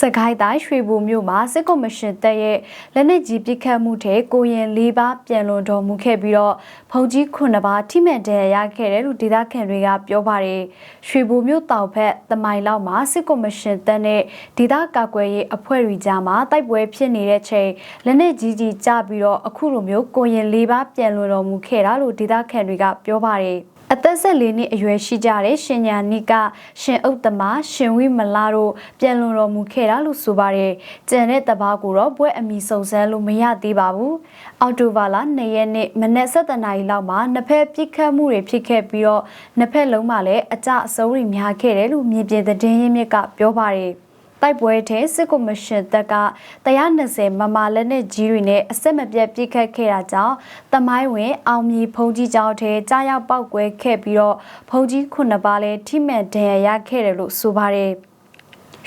စကိုင်းတိုင်းရွှေဘိုမြို့မှာစစ်ကော်မရှင်တပ်ရဲ့လက်နက်ကြီးပစ်ခတ်မှုထဲကိုရင်၄ပါးပြန်လွန်တော်မူခဲ့ပြီးတော့ဖုန်ကြီး9ပါးထိမှန်ဒဏ်ရာရခဲ့တယ်လို့ဒေသခံတွေကပြောပါတယ်။ရွှေဘိုမြို့တောင်ဘက်တမိုင်လောက်မှာစစ်ကော်မရှင်တပ်နဲ့ဒေသကာကွယ်ရေးအဖွဲ့တွေကြားမှာတိုက်ပွဲဖြစ်နေတဲ့ချိန်လက်နက်ကြီးကြီးကြပြီးတော့အခုလိုမျိုးကိုရင်၄ပါးပြန်လွန်တော်မူခဲ့တာလို့ဒေသခံတွေကပြောပါတယ်။ အသက်ဆက်လေးနှစ်အရွယ်ရှိကြတဲ့ရှင်ညာနိကရှင်ဥတ္တမရှင်ဝိမလာတို့ပြန်လွန်တော်မူခဲ့တာလို့ဆိုပါတယ်။ကျန်တဲ့တပားကိုတော့ဘွဲ့အမီစုံစမ်းလို့မရသေးပါဘူး။အော်တိုဘာလ2ရက်နေ့မနက်7:00နာရီလောက်မှာနှစ်ဖက်ပြစ်ခတ်မှုတွေဖြစ်ခဲ့ပြီးတော့နှစ်ဖက်လုံးမှာလည်းအကြအဆုံးတွေများခဲ့တယ်လို့မြေပြင်သတင်းရင်းမြစ်ကပြောပါတယ်။ တိုက်ပွဲထဲစစ်ကော်မရှင်တပ်က120မမလက်နဲ့ကြီးတွေနဲ့အဆက်မပြတ်ပြစ်ခတ်ခဲ့တာကြောင့်တမိုင်းဝင်အောင်မြေဖုန်ကြီးကျောင်းထဲကြားရောက်ပောက်ကွဲခဲ့ပြီးတော့ဖုန်ကြီးခုနှစ်ပါးလည်းထိမှန်ဒဏ်ရာရခဲ့တယ်လို့ဆိုပါတယ်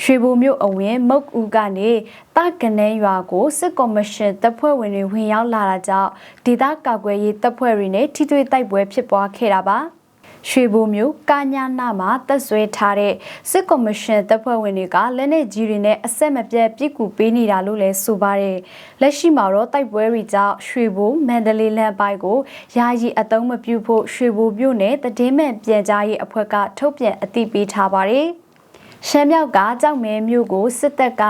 ရွှေဘိုမြို့အဝင်မုတ်ဦးကနေတကနေရွာကိုစစ်ကော်မရှင်တပ်ဖွဲ့ဝင်တွေဝင်ရောက်လာတာကြောင့်ဒေသကာကွယ်ရေးတပ်ဖွဲ့တွေနဲ့ထိတွေ့တိုက်ပွဲဖြစ်ပွားခဲ့တာပါ။ ရွှေဘိုမျိုးကာညာနာမှာတက်ဆွဲထားတဲ့စစ်ကော်မရှင်တပ်ဖွဲ့ဝင်တွေကလက်နက်ကြီးတွေနဲ့အဆက်မပြတ်ပြစ်ကူပေးနေတာလို့လည်းဆိုပါတယ်လက်ရှိမှာတော့တိုက်ပွဲတွေကြောင့်ရွှေဘိုမန္တလေးလမ်းပိုင်းကိုယာယီအသုံးမပြုဖို့ရွှေဘိုမြို့နယ်တည်င်းမဲ့ပြန်ကြားရေးအဖွဲ့ကထုတ်ပြန်အသိပေးထားပါတယ်ရှမ်းမြောက်ကကြောက်မဲမြို့ကိုစစ်တပ်က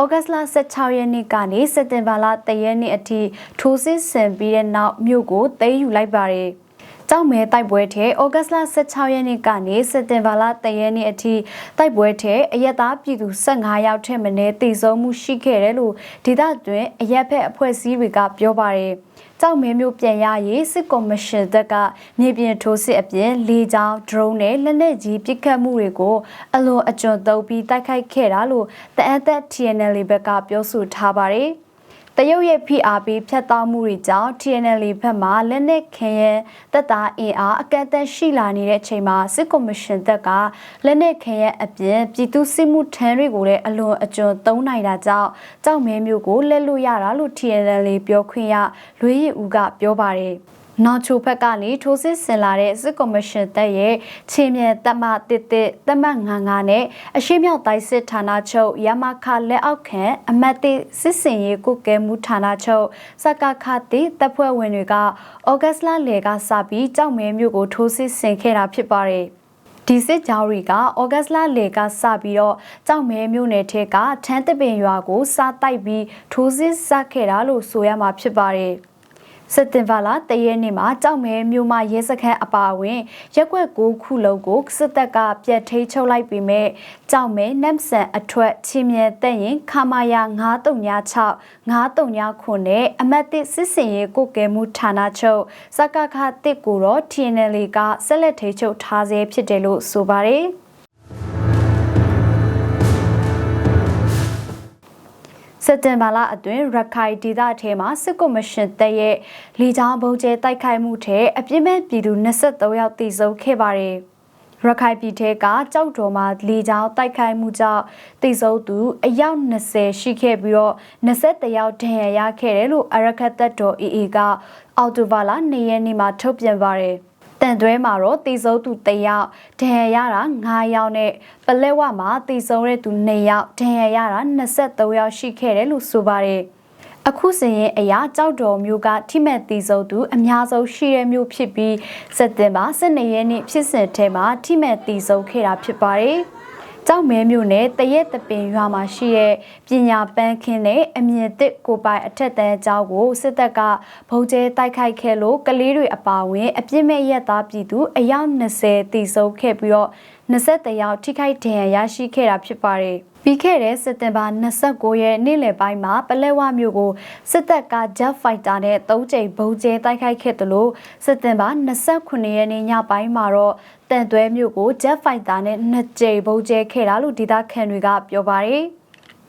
ဩဂတ်လ16ရက်နေ့ကနေစက်တင်ဘာလ3ရက်နေ့အထိထိုးစစ်ဆင်ပြီးတဲ့နောက်မြို့ကိုသိမ်းယူလိုက်ပါတယ်။ ကြောက်မဲတိုက်ပွဲထဲဩဂတ်လ16ရက်နေ့ကနေစက်တင်ဘာလ3ရက်နေ့အထိတိုက်ပွဲထဲအရက်သားပြည်သူ15ယောက်ထက်မနည်းတည်ဆုံးမှုရှိခဲ့တယ်လို့ဒေသတွင်အရက်ဖက်အဖွဲ့အစည်းတွေကပြောပါတယ်။ကြောက်မဲမျိုးပြန်ရရေးစစ်ကော်မရှင်တပ်ကမြေပြင်ထိုးစစ်အပြင်လေကြောင်း drone နဲ့လက်နက်ကြီးပစ်ခတ်မှုတွေကိုအလွန်အကျွံသုံးပြီးတိုက်ခိုက်ခဲ့တာလို့တအန်သက် TNL ဘက်ကပြောဆိုထားပါတယ်။ တရုတ်ရဲ့ PRP ဖြတ်တောက်မှုတွေကြောင့် TNL ဘက်မှလက်နက်ခင်ရဲတပ်သားအင်အားအကန့်အသတ်ရှိလာနေတဲ့အချိန်မှာစစ်ကော်မရှင်တပ်ကလက်နက်ခင်ရဲအပြင်ပြည်သူစစ်မှုထမ်းတွေကိုလည်းအလွန်အကျွံသုံးနိုင်တာကြောင့်ကြောက်မဲမျိုးကိုလက်လွတ်ရတာလို့ TNL ပြောခွင့်ရလွေးရည်ဦးကပြောပါတယ် နောက်ချိုဖက်ကနေထိုးစစ်ဆင်လာတဲ့စစ်ကော်မရှင်တပ်ရဲ့ခြေမြန်တပ်မတစ်တစ်တပ်မငါငါနဲ့အရှိမြောက်တိုင်းစစ်ဌာနချုပ်ရမခလက်အောက်ခံအမတ်တိစစ်စင်ရေးကုကဲမှုဌာနချုပ်စကခတိတပ်ဖွဲ့ဝင်တွေကဩဂတ်လလယ်ကစပြီးကြောက်မဲမျိုးကိုထိုးစစ်ဆင်ခဲ့တာဖြစ်ပါတယ်ဒီစစ်ကြောင်းတွေကဩဂတ်လလေကစပြီးတော့ကြောက်မဲမြို့နယ်ထဲကထန်းတပင်ရွာကိုစားတိုက်ပြီးထိုးစစ်ဆခဲ့တာလို့ဆိုရမှာဖြစ်ပါတယ်။ စက်တင်ဘာလတရက်နေ့မှာကြောက်မဲမြို့မှာရဲစခန်းအပါအဝင်ရက်ွက်ကိုခုလုံးကိုစစ်တပ်ကပြတ်ထိချုပ်လိုက်ပြီးမဲ့ကြောက်မဲနမ်ဆန်အထွတ်ချင်းမြဲတဲ့ရင်ခမာယာ936 939ခုနဲ့အမတ်တစ်စစ်စင်ရေးကိုကဲမှုဌာနချုပ်စကခတစ်ကိုတော့ TNL ကဆက်လက်ထိချုပ်ထားဆဲဖြစ်တယ်လို့ဆိုပါတယ်။ စက်တင်ဘာလအတွင်းရခိုင်ဒေသထဲမှာစစ်ကော်မရှင်တပ်ရဲ့လေကြောင်းဗုံးကျဲတိုက်ခိုက်မှုထဲအပြစ်မဲ့ပြည်သူ23ယောက်သေဆုံးခဲ့ပါတယ်။ရခိုင်ပြည်ထဲကကြောက်တော်မှာလေကြောင်းတိုက်ခိုက်မှုကြောင့်သေဆုံးသူအယောက်20ရှိခဲ့ပြီးတော့21ယောက်ဒဏ်ရာရခဲ့တယ်လို့အရခတ်တပ်တော် AA ကအော်တိုဘာလ2ရက်နေ့မှာထုတ်ပြန်ပါတယ်။ တန်သွဲမှာတော့တည်ဆုံးသူ1ယောက်ဒဏ်ရာရတာ9ယောက်နဲ့ပလက်ဝမှာတည်ဆုံးတဲ့သူ2ယောက်ဒဏ်ရာရတာ23ယောက်ရှိခဲ့တယ်လို့ဆိုပါတယ်အခုစင်ရင်အရာကြောက်တော်မျိုးကထိမဲ့တည်ဆုံးသူအများဆုံးရှိတဲ့မျိုးဖြစ်ပြီးစက်တင်ဘာ12ရက်နေ့ဖြစ်စဉ်ထဲမှာထိမဲ့တည်ဆုံးခဲ့တာဖြစ်ပါတယ်။ ကြောက်မဲမြို့နယ်တရက်တပင်ရွာမှာရှိတဲ့ပညာပန်းခင်းနဲ့အမြင့်တစ်ကိုပိုင်အထက်တန်းကျောင်းကိုစစ်တပ်ကဗုံးကျဲတိုက်ခိုက်ခဲ့လို့ကလေးတွေအပါအဝင် အပြစ်မဲ့ရက်သားပြည်သူအယောက်20တိစုံခဲ့ပြီးတော့ 23ယောက်ထိခိုက်ဒဏ်ရာရရှိခဲ့တာဖြစ်ပါတယ်။ပြီးခဲ့တဲ့စက်တင်ဘာ29ရက်နေ့လယ်ပိုင်းမှာပလဲဝမြို့ကိုစစ်တပ်က Jet Fighter နဲ့၃ကြိမ်ဗုံးကျဲတိုက်ခိုက်ခဲ့တယ်လို့စက်တင်ဘာ29ရက်နေ့ညပိုင်းမှာတော့တန်သွဲမြို့ကို Jet Fighter နဲ့2ကြိမ်ဗုံးကျဲခဲ့တာလို့ဒေသခံတွေကပြောပါတယ်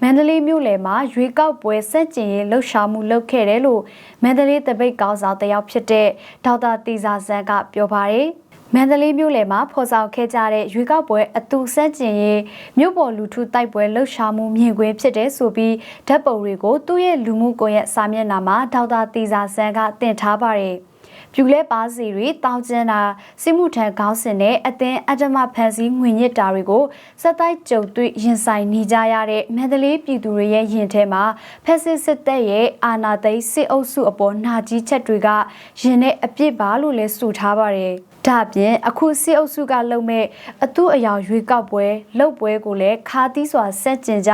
မန္တလေးမြို့လယ်မှာရွေကောက်ပွဲစက်ကျင်ရေးလှုပ်ရှားမှုလုပ်ခဲ့တယ်လို့မန္တလေးတပိတ်ကောင်းဆောင်တယောက်ဖြစ်တဲ့ဒေါက်တာတီဇာဇန်ကပြောပါတယ်။ မန္တလေးမြို့လယ်မှာဖော်ဆောင်ခဲ့ကြတဲ့ရွေးကောက်ပွဲအတူဆန့်ကျင်ရေးမြို့ပေါ်လူထုတိုက်ပွဲလှုပ်ရှားမှုမြင်ကွင်းဖြစ်တဲ့ဆိုပြီးဓာတ်ပုံတွေကိုသူ့ရဲ့လူမှုကွန်ရက်စာမျက်နှာမှာဒေါက်တာတီဇာဆန်းကတင်ထားပါတယ်။ဖ ပြူလဲပါစီတွေတောင်းကျန်းတာစစ်မှုထမ်းခေါင်းစဉ်နဲ့အသင်းအတ္တမဖန်စီငွေညစ်တာတွေကိုစက်တိုက်ကြုံတွေ့ရင်ဆိုင်နေကြရတဲ့မန္တလေးပြည်သူတွေရဲ့ရင်ထဲမှာဖက်စစ်စစ်တပ်ရဲ့အာဏာသိမ်းစစ်အုပ်စုအပေါ်နှာကြီးချက်တွေကရင်နဲ့အပြစ်ပါလို့လဲဆိုထားပါတယ်။ဒါပြင်အခုစစ်အုပ်စုကလုံမဲ့အသူအယောင်ရွေးကောက်ပွဲလှုပ်ပွဲကိုလည်းခါသီးစွာဆက်ကျင်ကြ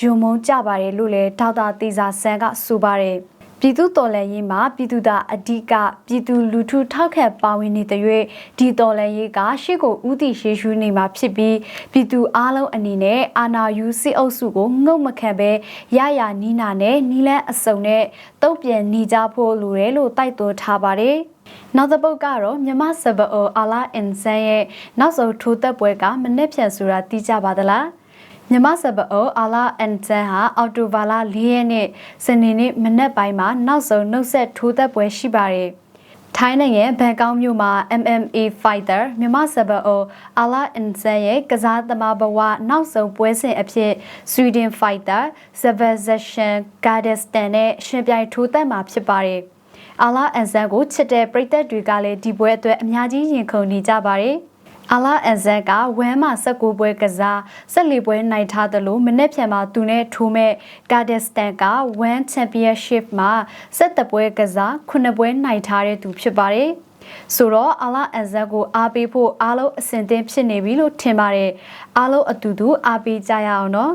ယုံမုံကြပါတယ်လို့လည်းဒေါက်တာတေဇာဆန်းကဆိုပါတယ်။ ပြည်သူတော်လှန်ရေးမှာပြည်သူသားအဓိကပြည်သူလူထုထောက်ခံပါဝင်နေတဲ့၍ဒီတော်လှန်ရေးကရှေ့ကိုဥတီရှေးရှုနေမှာဖြစ်ပြီးပြည်သူအားလုံးအနေနဲ့အာဏာယူစစ်အုပ်စုကိုငုံမခံပဲရရနီးနာနဲ့နီလန်းအစုံနဲ့တုံ့ပြန်နေကြဖို့လိုတယ်လို့တိုက်တွန်းထားပါတယ်။နောက်တစ်ပုတ်ကတော့မြမစပအောအာလာအန်ဆန်ရဲ့နောက်ဆုံးထိုးသက်ပွဲကမနစ်ဖြန်ဆိုတာသိကြပါသလား။ မြမစပအိုအာလာအန်တန်ဟာအော်တိုဘာလာ၄ရက်နေ့စနေနေ့မနက်ပိုင်းမှာနောက်ဆုံးနှုတ်ဆက်ထိုးသက်ပွဲရှိပါတယ်။ထိုင်းနိုင်ငံဘန်ကောက်မြို့မှာ MMA fighter မြမစပအိုအာလာအန်ဆန်ရဲ့ကစားသမားဘဝနောက်ဆုံးပွဲစဉ်အဖြစ် Sweden fighter Sebastian Gardestan နဲ့ရှင်ပြိုင်ထိုးသက်မှာဖြစ်ပါတယ်။အာလာအန်ဆန်ကိုချစ်တဲ့ပရိသတ်တွေကလည်းဒီပွဲအတွက်အများကြီးရင်ခုန်နေကြပါတယ်။ အာလာအန်ဇက်ကဝမ်းမှာ16ပွဲကစား14ပွဲနိုင်ထားသလိုမနေ့ပြန်မှာသူနဲ့ထိုးမဲ့ကာဒက်စတန်ကဝမ်းချန်ပီယံရှစ်မှာ17ပွဲကစား9ပွဲနိုင်ထားတဲ့သူဖြစ်ပါတယ်ဆိုတော့အာလာအန်ဇက်ကိုအားပေးဖို့အားလုံးအဆင်သင့်ဖြစ်နေပြီလို့ထင်ပါတယ်အားလုံးအတူတူအားပေးကြရအောင်နော်